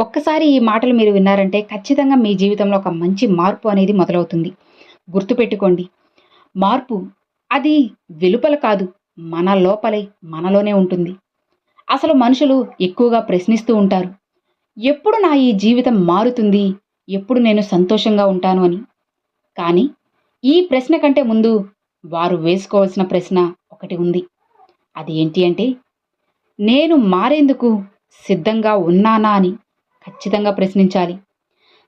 ఒక్కసారి ఈ మాటలు మీరు విన్నారంటే ఖచ్చితంగా మీ జీవితంలో ఒక మంచి మార్పు అనేది మొదలవుతుంది. గుర్తుపెట్టుకోండి. మార్పు అది వెలుపల కాదు మన లోపలే మనలోనే ఉంటుంది. అసలు మనుషులు ఎక్కువగా ప్రశ్నిస్తూ ఉంటారు. ఎప్పుడు నా ఈ జీవితం మారుతుంది? ఎప్పుడు నేను సంతోషంగా ఉంటాను అని. కానీ ఈ ప్రశ్న కంటే ముందు వారు వేసుకోవాల్సిన ప్రశ్న ఒకటి ఉంది. అది ఏంటి అంటే నేను మారేందుకు సిద్ధంగా ఉన్నానా అని. ఖచ్చితంగా ప్రశ్నించాలి.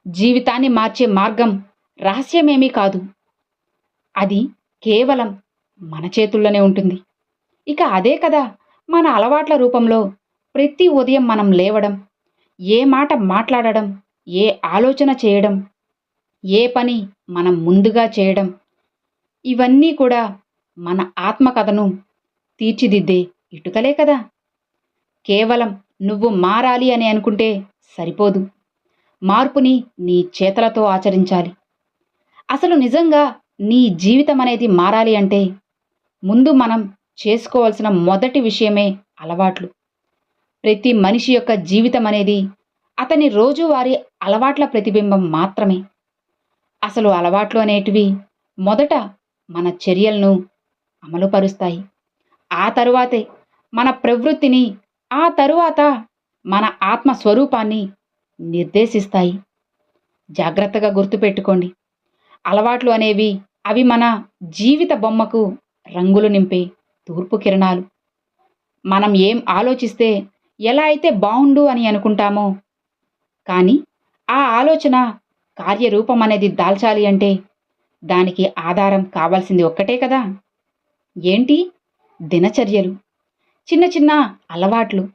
జీవితాన్ని మార్చే మార్గం రహస్యమేమీ కాదు. అది కేవలం మన చేతుల్లోనే ఉంటుంది. ఇక అదే కదా మన అలవాట్ల రూపంలో ప్రతి ఉదయం మనం లేవడం ఏ మాట మాట్లాడడం ఏ ఆలోచన చేయడం ఏ పని మనం ముందుగా చేయడం ఇవన్నీ కూడా మన ఆత్మకథను తీర్చిదిద్దే ఇటుకలే కదా. కేవలం నువ్వు మారాలి అని అనుకుంటే సరిపోదు. మార్పుని నీ చేతలతో ఆచరించాలి. అసలు నిజంగా నీ జీవితం అనేది మారాలి అంటే ముందు మనం చేసుకోవాల్సిన మొదటి విషయమే అలవాట్లు. ప్రతి మనిషి యొక్క జీవితం అనేది అతని రోజువారీ అలవాట్ల ప్రతిబింబం మాత్రమే. అసలు అలవాట్లు అనేటివి మొదట మన చర్యలను అమలుపరుస్తాయి. ఆ తరువాతే మన ప్రవృత్తిని ఆ తరువాత మన ఆత్మ స్వరూపాన్ని నిర్దేశిస్తాయి. జాగ్రత్తగా గుర్తుపెట్టుకోండి. అలవాట్లు అనేవి అవి మన జీవిత బొమ్మకు రంగులు నింపే తూర్పు కిరణాలు. మనం ఏం ఆలోచిస్తే ఎలా అయితే బావుండు అని అనుకుంటామో కానీ ఆ ఆలోచన కార్యరూపం అనేది దాల్చాలి అంటే దానికి ఆధారం కావాల్సింది ఒక్కటే కదా? ఏంటి? దినచర్యలు. చిన్న చిన్న అలవాట్లు.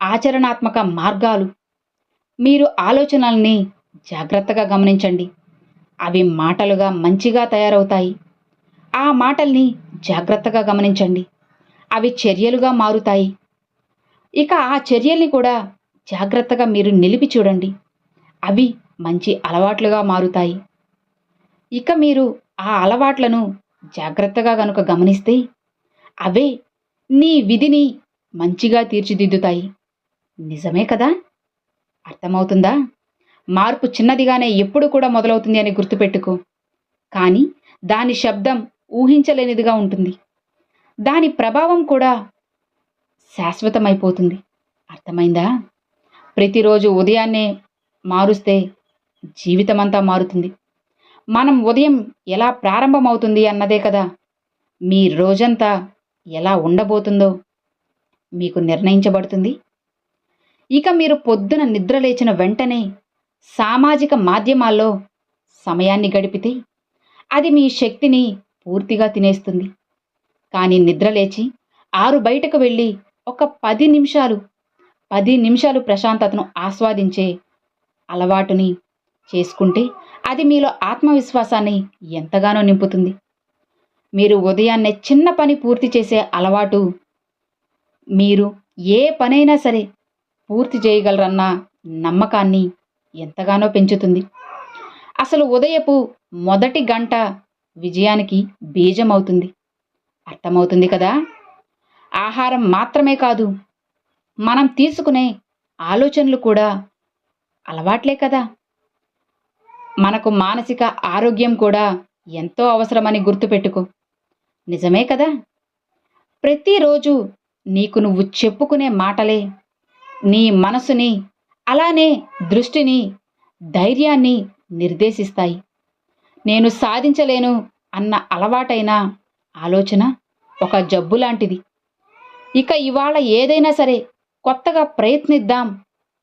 ఆచరణాత్మక మార్గాలు. మీరు ఆలోచనల్ని జాగ్రత్తగా గమనించండి. అవి మాటలుగా మంచిగా తయారవుతాయి. ఆ మాటల్ని జాగ్రత్తగా గమనించండి. అవి చర్యలుగా మారుతాయి. ఇక ఆ చర్యల్ని కూడా జాగ్రత్తగా మీరు నిలిపి చూడండి. అవి మంచి అలవాట్లుగా మారుతాయి. ఇక మీరు ఆ అలవాట్లను జాగ్రత్తగా గనుక గమనిస్తే అవే నీ విధిని మంచిగా తీర్చిదిద్దుతాయి. నిజమే కదా? అర్థమవుతుందా? మార్పు చిన్నదిగానే ఎప్పుడు కూడా మొదలవుతుంది అని గుర్తుపెట్టుకో. కానీ దాని శబ్దం ఊహించలేనిదిగా ఉంటుంది. దాని ప్రభావం కూడా శాశ్వతమైపోతుంది. అర్థమైందా? ప్రతిరోజు ఉదయాన్నే మారుస్తే జీవితమంతా మారుతుంది. మనం ఉదయం ఎలా ప్రారంభమవుతుంది అన్నదే కదా. మీ రోజంతా ఎలా ఉండబోతుందో మీకు నిర్ణయించబడుతుంది. ఇక మీరు పొద్దున నిద్ర లేచిన వెంటనే సామాజిక మాధ్యమాల్లో సమయాన్ని గడిపితే అది మీ శక్తిని పూర్తిగా తినేస్తుంది. కానీ నిద్రలేచి ఆరు బయటకు వెళ్ళి ఒక పది నిమిషాలు పది నిమిషాలు ప్రశాంతతను ఆస్వాదించే అలవాటుని చేసుకుంటే అది మీలో ఆత్మవిశ్వాసాన్ని ఎంతగానో నింపుతుంది. మీరు ఉదయాన్నే చిన్న పని పూర్తి చేసే అలవాటు మీరు ఏ పనైనా సరే పూర్తి చేయగలరన్న నమ్మకాన్ని ఎంతగానో పెంచుతుంది. అసలు ఉదయపు మొదటి గంట విజయానికి బీజం అవుతుంది అర్థమవుతుంది కదా? ఆహారం మాత్రమే కాదు మనం తీసుకునే ఆలోచనలు కూడా అలవాట్లే కదా? మనకు మానసిక ఆరోగ్యం కూడా ఎంతో అవసరమని గుర్తుపెట్టుకో. నిజమే కదా? ప్రతిరోజు నీకు నువ్వు చెప్పుకునే మాటలే నీ మనసుని అలానే దృష్టిని ధైర్యాన్ని నిర్దేశిస్తాయి. నేను సాధించలేను అన్న అలవాటైన ఆలోచన ఒక జబ్బు లాంటిది. ఇక ఇవాళ ఏదైనా సరే కొత్తగా ప్రయత్నిద్దాం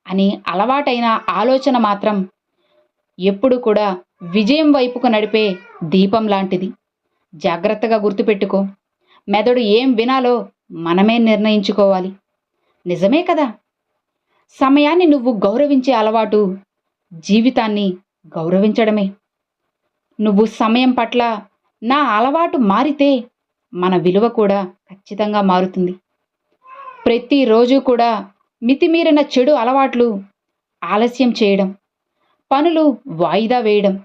అని అలవాటైన ఆలోచన మాత్రం ఎప్పుడు కూడా విజయం వైపుకు నడిపే దీపం లాంటిది. జాగ్రత్తగా గుర్తుపెట్టుకో. మెదడు ఏం వినాలో మనమే నిర్ణయించుకోవాలి. నిజమే కదా? సమయాన్ని నువ్వు గౌరవించే అలవాటు జీవితాన్ని గౌరవించడమే. నువ్వు సమయం పట్ల నా అలవాటు మారితే మన విలువ కూడా ఖచ్చితంగా మారుతుంది. ప్రతిరోజు కూడా మితిమీరిన చెడు అలవాట్లు ఆలస్యం చేయడం పనులు వాయిదా వేయడం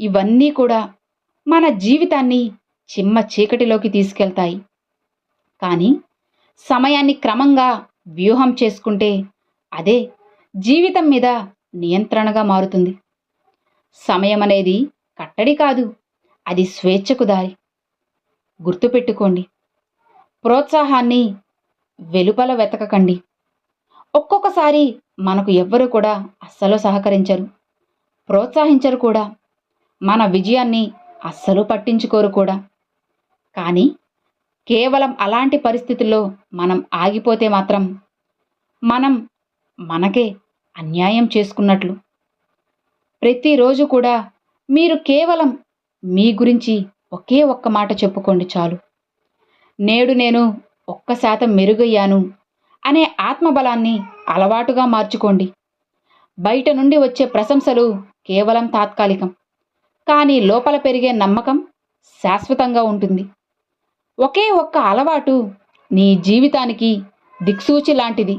ఇవన్నీ కూడా మన జీవితాన్ని చిమ్మ చీకటిలోకి తీసుకెళ్తాయి. కానీ సమయాన్ని క్రమంగా వ్యూహం చేసుకుంటే అదే జీవితం మీద నియంత్రణగా మారుతుంది. సమయం అనేది కట్టడి కాదు అది స్వేచ్ఛకు దారి. గుర్తుపెట్టుకోండి ప్రోత్సాహాన్ని వెలుపల వెతకకండి. ఒక్కొక్కసారి మనకు ఎవ్వరూ కూడా అస్సలు సహకరించరు ప్రోత్సహించరు కూడా మన విజయాన్ని అస్సలు పట్టించుకోరు కూడా. కానీ కేవలం అలాంటి పరిస్థితుల్లో మనం ఆగిపోతే మాత్రం మనం మనకే అన్యాయం చేసుకున్నట్లు. ప్రతిరోజు కూడా మీరు కేవలం మీ గురించి ఒకే ఒక్క మాట చెప్పుకోండి చాలు. నేడు నేను ఒక్క శాతం మెరుగయ్యాను అనే ఆత్మబలాన్ని అలవాటుగా మార్చుకోండి. బయట నుండి వచ్చే ప్రశంసలు కేవలం తాత్కాలికం. కానీ లోపల పెరిగే నమ్మకం శాశ్వతంగా ఉంటుంది. ఒకే ఒక్క అలవాటు నీ జీవితానికి దిక్సూచి లాంటిది.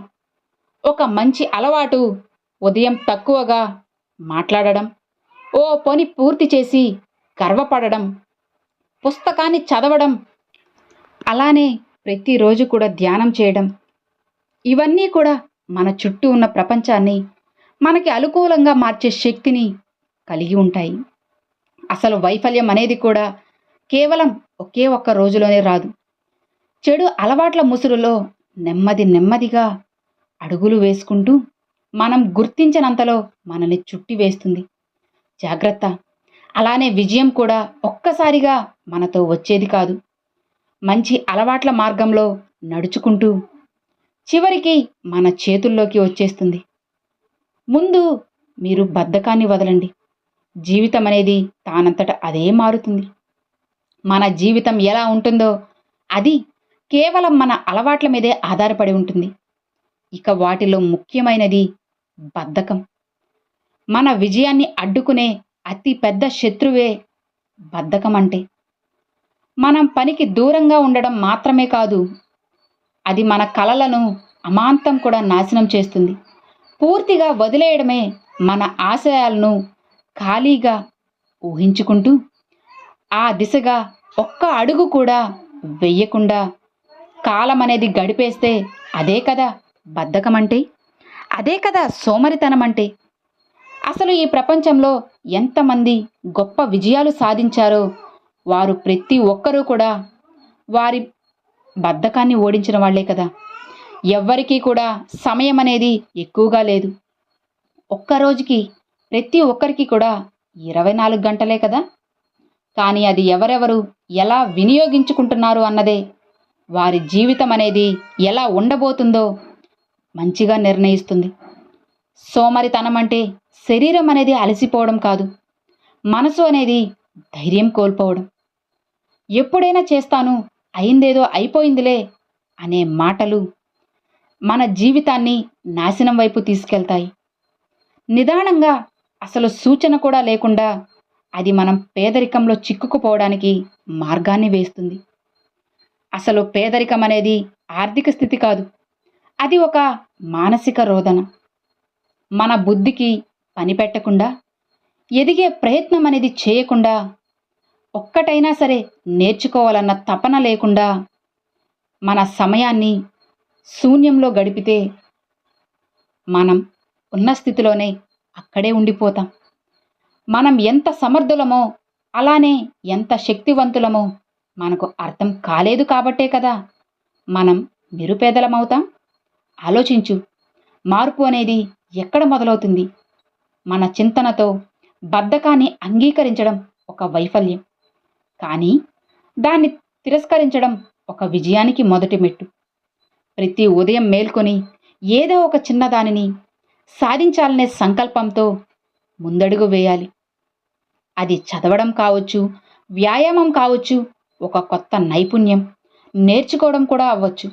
ఒక మంచి అలవాటు ఉదయం తక్కువగా మాట్లాడడం ఓ పని పూర్తి చేసి గర్వపడడం పుస్తకాన్ని చదవడం అలానే ప్రతిరోజు కూడా ధ్యానం చేయడం. ఇవన్నీ కూడా మన చుట్టూ ఉన్న ప్రపంచాన్ని మనకి అనుకూలంగా మార్చే శక్తిని కలిగి ఉంటాయి. అసలు వైఫల్యం అనేది కూడా కేవలం ఒకే ఒక్క రోజులోనే రాదు. చెడు అలవాట్ల ముసురులో నెమ్మది నెమ్మదిగా అడుగులు వేసుకుంటూ మనం గుర్తించనంతలో మనల్ని చుట్టి వేస్తుంది. జాగ్రత్త. అలానే విజయం కూడా ఒక్కసారిగా మనతో వచ్చేది కాదు. మంచి అలవాట్ల మార్గంలో నడుచుకుంటూ చివరికి మన చేతుల్లోకి వచ్చేస్తుంది. ముందు మీరు బద్ధకాన్ని వదలండి. జీవితం అనేది తానంతట అదే మారుతుంది. మన జీవితం ఎలా ఉంటుందో అది కేవలం మన అలవాట్ల మీదే ఆధారపడి ఉంటుంది. ఇక వాటిలో ముఖ్యమైనది బద్ధకం. మన విజయాన్ని అడ్డుకునే అతి పెద్ద శత్రువే బద్ధకం అంటే మనం పనికి దూరంగా ఉండడం మాత్రమే కాదు అది మన కలలను అమాంతం కూడా నాశనం చేస్తుంది. పూర్తిగా వదిలేయడమే మన ఆశయాలను ఖాళీగా ఊహించుకుంటూ ఆ దిశగా ఒక్క అడుగు కూడా వెయ్యకుండా కాలం అనేది గడిపేస్తే అదే కదా. బద్ధకం అంటే అదే కదా సోమరితనం అంటే అసలు ఈ ప్రపంచంలో ఎంతమంది గొప్ప విజయాలు సాధించారో వారు ప్రతి ఒక్కరూ కూడా వారి బద్ధకాన్ని ఓడించిన వాళ్ళే కదా. ఎవ్వరికీ కూడా సమయం అనేది ఎక్కువగా లేదు. ఒక్క రోజుకి ప్రతి ఒక్కరికి కూడా ఇరవై నాలుగు గంటలే కదా? కానీ అది ఎవరెవరు ఎలా వినియోగించుకుంటున్నారు అన్నదే వారి జీవితం అనేది ఎలా ఉండబోతుందో మంచిగా నిర్ణయిస్తుంది. సోమరితనం అంటే శరీరం అనేది అలసిపోవడం కాదు. మనసు అనేది ధైర్యం కోల్పోవడం. ఎప్పుడైనా చేస్తాను అయిందేదో అయిపోయిందిలే అనే మాటలు మన జీవితాన్ని నాశనం వైపు తీసుకెళ్తాయి. నిదానంగా అసలు సూచన కూడా లేకుండా అది మనం పేదరికంలో చిక్కుకుపోవడానికి మార్గాన్ని వేస్తుంది. అసలు పేదరికం అనేది ఆర్థిక స్థితి కాదు. అది ఒక మానసిక రోదన. మన బుద్ధికి పని పెట్టకుండా ఎదిగే ప్రయత్నం అనేది చేయకుండా ఒక్కటైనా సరే నేర్చుకోవాలన్న తపన లేకుండా మన సమయాన్ని శూన్యంలో గడిపితే మనం ఉన్న స్థితిలోనే అక్కడే ఉండిపోతాం. మనం ఎంత సమర్థులమో అలానే ఎంత శక్తివంతులమో మనకు అర్థం కాలేదు కాబట్టే కదా మనం నిరుపేదలమవుతాం. ఆలోచించు. మార్పు అనేది ఎక్కడ మొదలవుతుంది? మన చింతనతో బద్ధకాన్ని అంగీకరించడం ఒక వైఫల్యం. కానీ దాన్ని తిరస్కరించడం ఒక విజయానికి మొదటి మెట్టు. ప్రతి ఉదయం మేల్కొని ఏదో ఒక చిన్నదానిని సాధించాలనే సంకల్పంతో ముందడుగు వేయాలి. అది చదవడం కావచ్చు వ్యాయామం కావచ్చు ఒక కొత్త నైపుణ్యం నేర్చుకోవడం కూడా అవ్వచ్చు.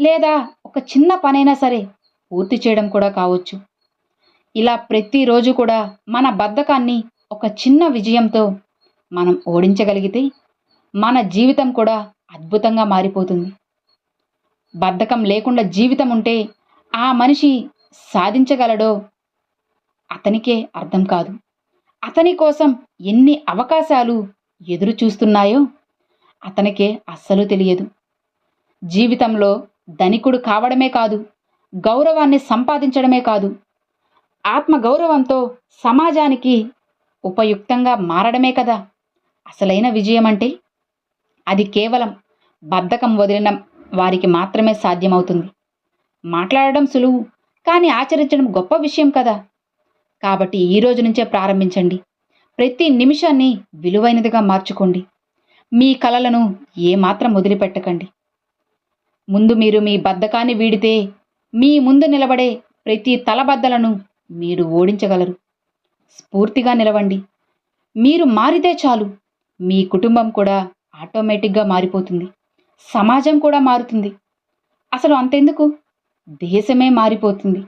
లేదా ఒక చిన్న పనైనా సరే పూర్తి చేయడం కూడా కావచ్చు. ఇలా ప్రతిరోజు కూడా మన బద్ధకాన్ని ఒక చిన్న విజయంతో మనం ఓడించగలిగితే మన జీవితం కూడా అద్భుతంగా మారిపోతుంది. బద్ధకం లేకుండా జీవితం ఉంటే ఆ మనిషి సాధించగలడో అతనికే అర్థం కాదు. అతని కోసం ఎన్ని అవకాశాలు ఎదురు చూస్తున్నాయో అతనికే అస్సలు తెలియదు. జీవితంలో ధనికుడు కావడమే కాదు గౌరవాన్ని సంపాదించడమే కాదు ఆత్మగౌరవంతో సమాజానికి ఉపయుక్తంగా మారడమే కదా. అసలైన విజయం అంటే అది కేవలం బద్ధకం వదిలిన వారికి మాత్రమే సాధ్యమవుతుంది. మాట్లాడడం సులువు కానీ ఆచరించడం గొప్ప విషయం కదా. కాబట్టి ఈ రోజు నుంచే ప్రారంభించండి. ప్రతి నిమిషాన్ని విలువైనదిగా మార్చుకోండి. మీ కలలను ఏమాత్రం వదిలిపెట్టకండి. ముందు మీరు మీ బద్ధకాన్ని వీడితే మీ ముందు నిలబడే ప్రతి తలబద్దలను మీరు ఓడించగలరు. స్ఫూర్తిగా నిలవండి. మీరు మారితే చాలు. మీ కుటుంబం కూడా ఆటోమేటిక్గా మారిపోతుంది. సమాజం కూడా మారుతుంది. అసలు అంతెందుకు? దేశమే మారిపోతుంది.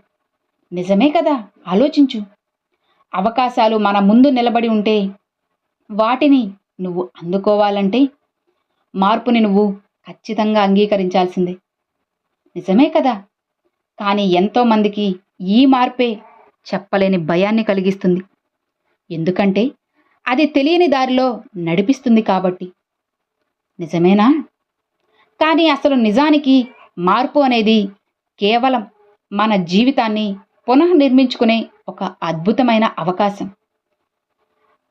నిజమే కదా? ఆలోచించు. అవకాశాలు మన ముందు నిలబడి ఉంటే వాటిని నువ్వు అందుకోవాలంటే మార్పుని నువ్వు ఖచ్చితంగా అంగీకరించాల్సిందే. నిజమే కదా? కానీ ఎంతోమందికి ఈ మార్పే చెప్పలేని భయాన్ని కలిగిస్తుంది. ఎందుకంటే అది తెలియని దారిలో నడిపిస్తుంది కాబట్టి. నిజమేనా? కానీ అసలు నిజానికి మార్పు అనేది కేవలం మన జీవితాన్ని పునఃనిర్మించుకునే ఒక అద్భుతమైన అవకాశం.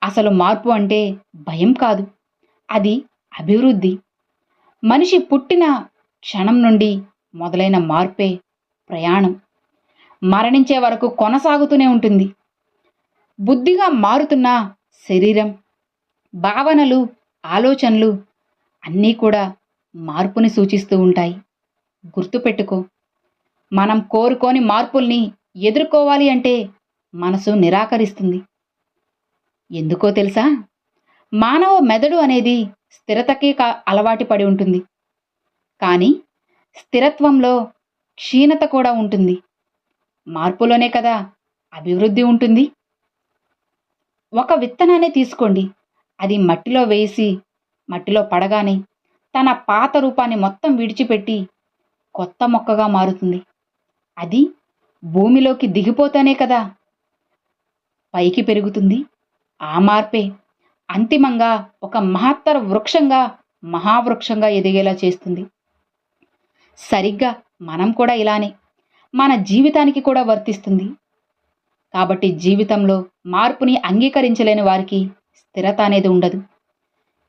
అసలు మార్పు అంటే భయం కాదు. అది అభివృద్ధి. మనిషి పుట్టిన క్షణం నుండి మొదలైన మార్పే ప్రయాణం. మరణించే వరకు కొనసాగుతూనే ఉంటుంది. బుద్ధిగా మారుతున్న శరీరం భావనలు ఆలోచనలు అన్నీ కూడా మార్పుని సూచిస్తూ ఉంటాయి. గుర్తుపెట్టుకో మనం కోరుకోని మార్పుల్ని ఎదుర్కోవాలి అంటే మనసు నిరాకరిస్తుంది. ఎందుకో తెలుసా? మానవ మెదడు అనేది స్థిరతకి కా అలవాటు పడి ఉంటుంది. కానీ స్థిరత్వంలో క్షీణత కూడా ఉంటుంది. మార్పులోనే కదా అభివృద్ధి ఉంటుంది. ఒక విత్తనాన్ని తీసుకోండి. అది మట్టిలో వేసి మట్టిలో పడగానే తన పాత రూపాన్ని మొత్తం విడిచిపెట్టి కొత్త మొక్కగా మారుతుంది. అది భూమిలోకి దిగిపోతానే కదా పైకి పెరుగుతుంది. ఆ మార్పే అంతిమంగా ఒక మహత్తర వృక్షంగా మహావృక్షంగా ఎదిగేలా చేస్తుంది. సరిగ్గా మనం కూడా ఇలానే మన జీవితానికి కూడా వర్తిస్తుంది. కాబట్టి జీవితంలో మార్పుని అంగీకరించలేని వారికి స్థిరత అనేది ఉండదు.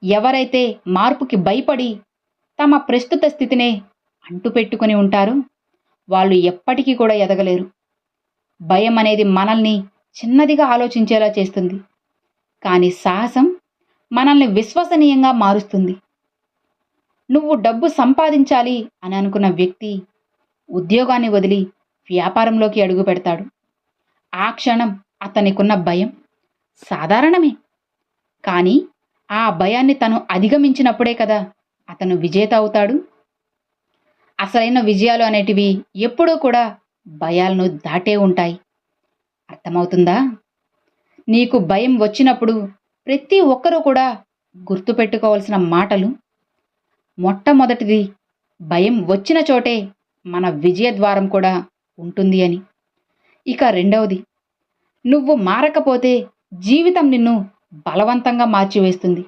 ఎవరైతే మార్పుకి భయపడి తమ ప్రస్తుత స్థితినే అంటుపెట్టుకొని ఉంటారో వాళ్ళు ఎప్పటికీ కూడా ఎదగలేరు. భయం అనేది మనల్ని చిన్నదిగా ఆలోచించేలా చేస్తుంది. కానీ సాహసం మనల్ని విశ్వసనీయంగా మారుస్తుంది. నువ్వు డబ్బు సంపాదించాలి అని అనుకున్న వ్యక్తి ఉద్యోగాన్ని వదిలి వ్యాపారంలోకి అడుగు పెడతాడు. ఆ క్షణం అతనికున్న భయం సాధారణమే. కానీ ఆ భయాన్ని తను అధిగమించినప్పుడే కదా అతను విజేత అవుతాడు. అసలైన విజయాలు అనేటివి ఎప్పుడూ కూడా భయాలను దాటే ఉంటాయి. అర్థమవుతుందా? నీకు భయం వచ్చినప్పుడు ప్రతి ఒక్కరూ కూడా గుర్తుపెట్టుకోవాల్సిన మాటలు. మొట్టమొదటిది భయం వచ్చిన చోటే మన విజయద్వారం కూడా ఉంటుంది అని. ఇక రెండవది నువ్వు మారకపోతే జీవితం నిన్ను బలవంతంగా మార్చివేస్తుంది.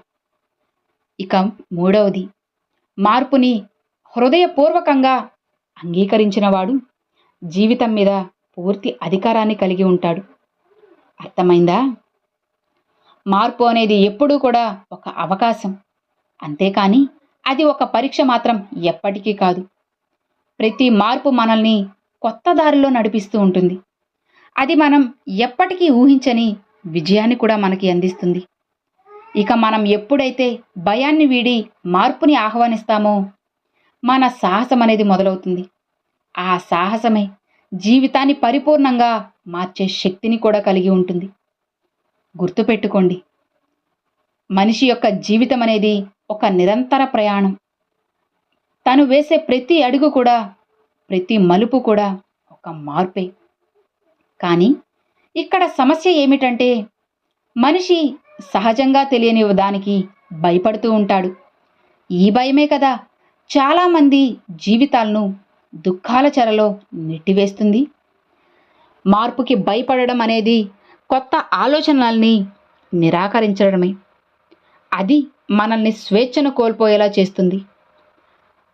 ఇక మూడవది మార్పుని హృదయపూర్వకంగా అంగీకరించినవాడు జీవితం మీద పూర్తి అధికారాన్ని కలిగి ఉంటాడు. అర్థమైందా? మార్పు అనేది ఎప్పుడూ కూడా ఒక అవకాశం. అంతేకాని అది ఒక పరీక్ష మాత్రం ఎప్పటికీ కాదు. ప్రతి మార్పు మనల్ని కొత్త దారిలో నడిపిస్తూ ఉంటుంది. అది మనం ఎప్పటికీ ఊహించని విజయాన్ని కూడా మనకి అందిస్తుంది. ఇక మనం ఎప్పుడైతే భయాన్ని వీడి మార్పుని ఆహ్వానిస్తామో మన సాహసం అనేది మొదలవుతుంది. ఆ సాహసమే జీవితాన్ని పరిపూర్ణంగా మార్చే శక్తిని కూడా కలిగి ఉంటుంది. గుర్తుపెట్టుకోండి మనిషి యొక్క జీవితం అనేది ఒక నిరంతర ప్రయాణం. తను వేసే ప్రతి అడుగు కూడా ప్రతి మలుపు కూడా ఒక మార్పే. కానీ ఇక్కడ సమస్య ఏమిటంటే మనిషి సహజంగా తెలియని దానికి భయపడుతూ ఉంటాడు. ఈ భయమే కదా చాలామంది జీవితాలను దుఃఖాల చెరలో నెట్టివేస్తుంది. మార్పుకి భయపడడం అనేది కొత్త ఆలోచనల్ని నిరాకరించడమే. అది మనల్ని స్వేచ్ఛను కోల్పోయేలా చేస్తుంది.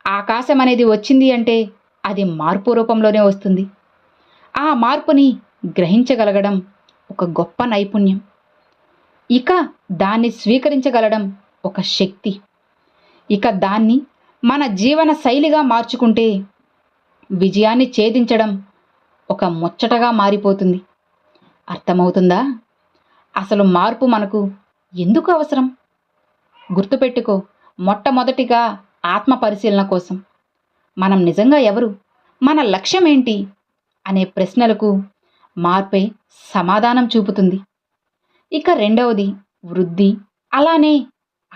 ఆకాశం అనేది వచ్చింది అంటే అది మార్పు రూపంలోనే వస్తుంది. ఆ మార్పుని గ్రహించగలగడం ఒక గొప్ప నైపుణ్యం. ఇక దాన్ని స్వీకరించగలడం ఒక శక్తి. ఇక దాన్ని మన జీవన శైలిగా మార్చుకుంటే విజయాన్ని ఛేదించడం ఒక ముచ్చటగా మారిపోతుంది. అర్థమవుతుందా? అసలు మార్పు మనకు ఎందుకు అవసరం? గుర్తుపెట్టుకో మొట్టమొదటిగా ఆత్మ పరిశీలన కోసం. మనం నిజంగా ఎవరు? మన లక్ష్యం ఏంటి? అనే ప్రశ్నలకు మార్పే సమాధానం చూపుతుంది. ఇక రెండవది వృద్ధి. అలానే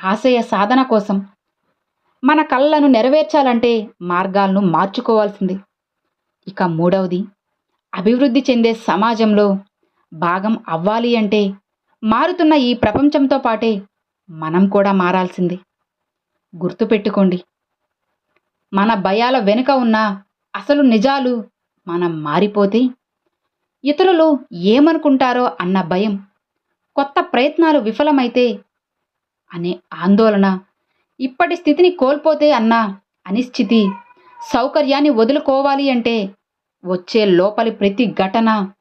ఆశయ సాధన కోసం. మన కళ్ళను నెరవేర్చాలంటే మార్గాలను మార్చుకోవాల్సిందే. ఇక మూడవది అభివృద్ధి చెందే సమాజంలో భాగం అవ్వాలి అంటే మారుతున్న ఈ ప్రపంచంతో పాటే మనం కూడా మారాల్సిందే. గుర్తుపెట్టుకోండి మన భయాల వెనుక ఉన్న అసలు నిజాలు మనం మారిపోతే ఇతరులు ఏమనుకుంటారో అన్న భయం కొత్త ప్రయత్నాలు విఫలమైతే అనే ఆందోళన ఇప్పటి స్థితిని కోల్పోతే అన్న అనిశ్చితి సౌకర్యాన్ని వదులుకోవాలి అంటే వచ్చే లోపలి ప్రతి ఘటన.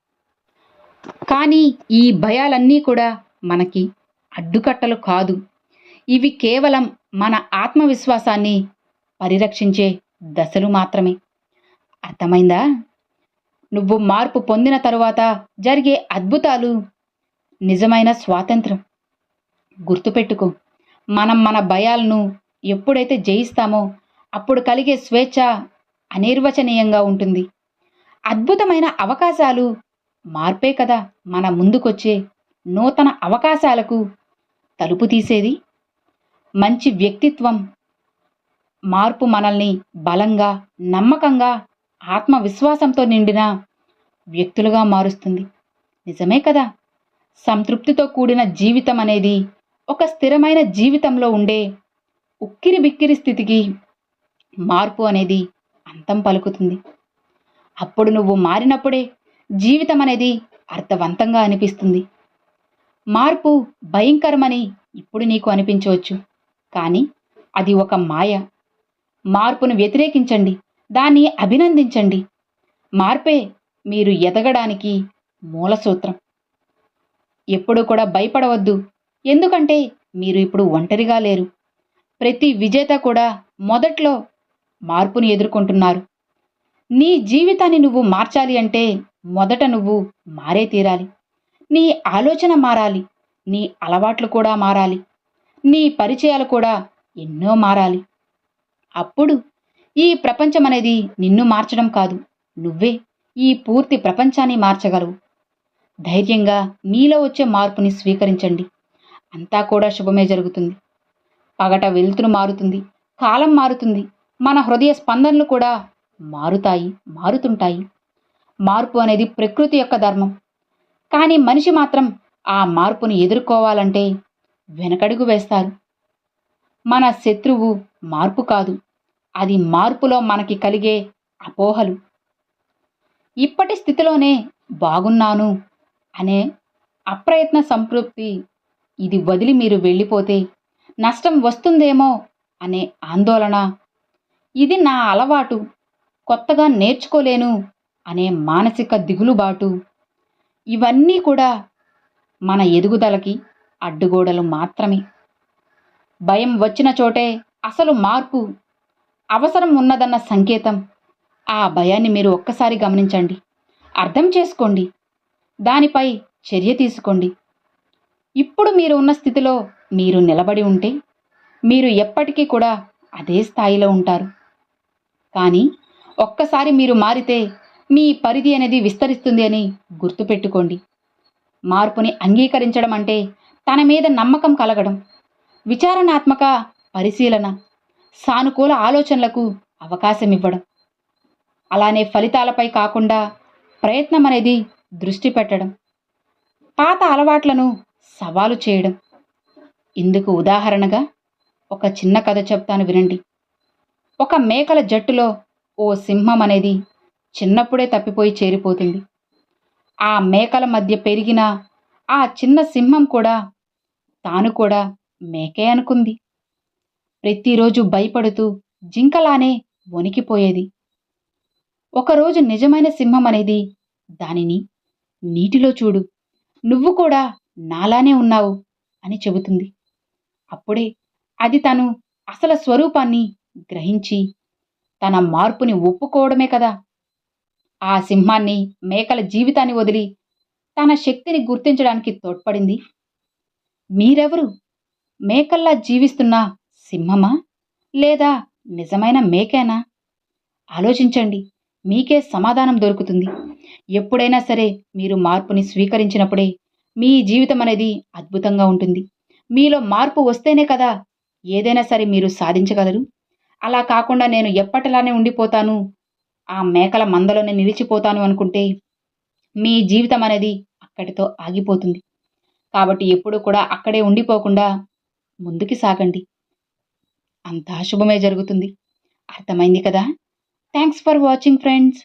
కానీ ఈ భయాలన్నీ కూడా మనకి అడ్డుకట్టలు కాదు. ఇవి కేవలం మన ఆత్మవిశ్వాసాన్ని పరిరక్షించే దశలు మాత్రమే. అర్థమైందా? నువ్వు మార్పు పొందిన తరువాత జరిగే అద్భుతాలు నిజమైన స్వాతంత్రం. గుర్తుపెట్టుకో మనం మన భయాలను ఎప్పుడైతే జయిస్తామో అప్పుడు కలిగే స్వేచ్ఛ అనిర్వచనీయంగా ఉంటుంది. అద్భుతమైన అవకాశాలు మార్పే కదా మన ముందుకొచ్చే నూతన అవకాశాలకు తలుపు తీసేది? మంచి వ్యక్తిత్వం మార్పు మనల్ని బలంగా నమ్మకంగా ఆత్మవిశ్వాసంతో నిండిన వ్యక్తులుగా మారుస్తుంది. నిజమే కదా? సంతృప్తితో కూడిన జీవితం అనేది ఒక స్థిరమైన జీవితంలో ఉండే ఉక్కిరి బిక్కిరి స్థితికి మార్పు అనేది అంతం పలుకుతుంది. అప్పుడు నువ్వు మారినప్పుడే జీవితం అనేది అర్థవంతంగా అనిపిస్తుంది. మార్పు భయంకరమని ఇప్పుడు నీకు అనిపించవచ్చు. కానీ అది ఒక మాయ. మార్పును వ్యతిరేకించండి. దాన్ని అభినందించండి. మార్పే మీరు ఎదగడానికి మూల సూత్రం ఎప్పుడు కూడా భయపడవద్దు. ఎందుకంటే మీరు ఇప్పుడు ఒంటరిగా లేరు. ప్రతి విజేత కూడా మొదట్లో మార్పుని ఎదుర్కొంటున్నారు. నీ జీవితాన్ని నువ్వు మార్చాలి అంటే మొదట నువ్వు మారే తీరాలి. నీ ఆలోచన మారాలి. నీ అలవాట్లు కూడా మారాలి. నీ పరిచయాలు కూడా ఎన్నో మారాలి. అప్పుడు ఈ ప్రపంచం అనేది నిన్ను మార్చడం కాదు. నువ్వే ఈ పూర్తి ప్రపంచాన్ని మార్చగలవు. ధైర్యంగా మీలో వచ్చే మార్పుని స్వీకరించండి. అంతా కూడా శుభమే జరుగుతుంది. పగట వెలుతురు మారుతుంది. కాలం మారుతుంది. మన హృదయ స్పందనలు కూడా మారుతాయి మారుతుంటాయి. మార్పు అనేది ప్రకృతి యొక్క ధర్మం. కానీ మనిషి మాత్రం ఆ మార్పును ఎదుర్కోవాలంటే వెనకడుగు వేస్తారు. మన శత్రువు మార్పు కాదు. అది మార్పులో మనకి కలిగే అపోహలు. ఇప్పటి స్థితిలోనే బాగున్నాను అనే అప్రయత్న సంతృప్తి ఇది వదిలి మీరు వెళ్ళిపోతే నష్టం వస్తుందేమో అనే ఆందోళన ఇది నా అలవాటు. కొత్తగా నేర్చుకోలేను అనే మానసిక దిగులుబాటు. ఇవన్నీ కూడా మన ఎదుగుదలకి అడ్డుగోడలు మాత్రమే. భయం వచ్చిన చోటే అసలు మార్పు. అవసరం ఉన్నదన్న సంకేతం. ఆ భయాన్ని మీరు ఒక్కసారి గమనించండి. అర్థం చేసుకోండి. దానిపై చర్య తీసుకోండి. ఇప్పుడు మీరు ఉన్న స్థితిలో మీరు నిలబడి ఉంటే మీరు ఎప్పటికీ కూడా అదే స్థాయిలో ఉంటారు. కానీ ఒక్కసారి మీరు మారితే మీ పరిధి అనేది విస్తరిస్తుంది అని గుర్తుపెట్టుకోండి. మార్పుని అంగీకరించడం అంటే తన మీద నమ్మకం కలగడం విచారణాత్మక పరిశీలన సానుకూల ఆలోచనలకు అవకాశం ఇవ్వడం అలానే ఫలితాలపై కాకుండా ప్రయత్నం అనేది దృష్టి పెట్టడం పాత అలవాట్లను సవాలు చేయడం. ఇందుకు ఉదాహరణగా ఒక చిన్న కథ చెప్తాను వినండి. ఒక మేకల జట్టులో ఓ సింహం అనేది చిన్నప్పుడే తప్పిపోయి చేరిపోతుంది. ఆ మేకల మధ్య పెరిగిన ఆ చిన్న సింహం కూడా తాను కూడా మేకే అనుకుంది. ప్రతిరోజు భయపడుతూ జింకలానే వణికిపోయేది. ఒకరోజు నిజమైన సింహం అనేది దానిని నీటిలో చూడు నువ్వు కూడా నాలానే ఉన్నావు అని చెబుతుంది. అప్పుడే అది తను అసలు స్వరూపాన్ని గ్రహించి తన మార్పుని ఒప్పుకోవడమే కదా. ఆ సింహాన్ని మేకల జీవితాన్ని వదిలి తన శక్తిని గుర్తించడానికి తోడ్పడింది. మీరెవరు? మేకల్లా జీవిస్తున్న సింహమా? లేదా నిజమైన మేకేనా? ఆలోచించండి మీకే సమాధానం దొరుకుతుంది. ఎప్పుడైనా సరే మీరు మార్పుని స్వీకరించినప్పుడే మీ జీవితం అనేది అద్భుతంగా ఉంటుంది. మీలో మార్పు వస్తేనే కదా ఏదైనా సరే మీరు సాధించగలరు. అలా కాకుండా నేను ఎప్పటిలానే ఉండిపోతాను. ఆ మేకల మందలోనే నిలిచిపోతాను అనుకుంటే మీ జీవితం అనేది అక్కడితో ఆగిపోతుంది. కాబట్టి ఎప్పుడూ కూడా అక్కడే ఉండిపోకుండా ముందుకి సాగండి. అంతా శుభమే జరుగుతుంది. అర్థమైంది కదా? Thanks for watching friends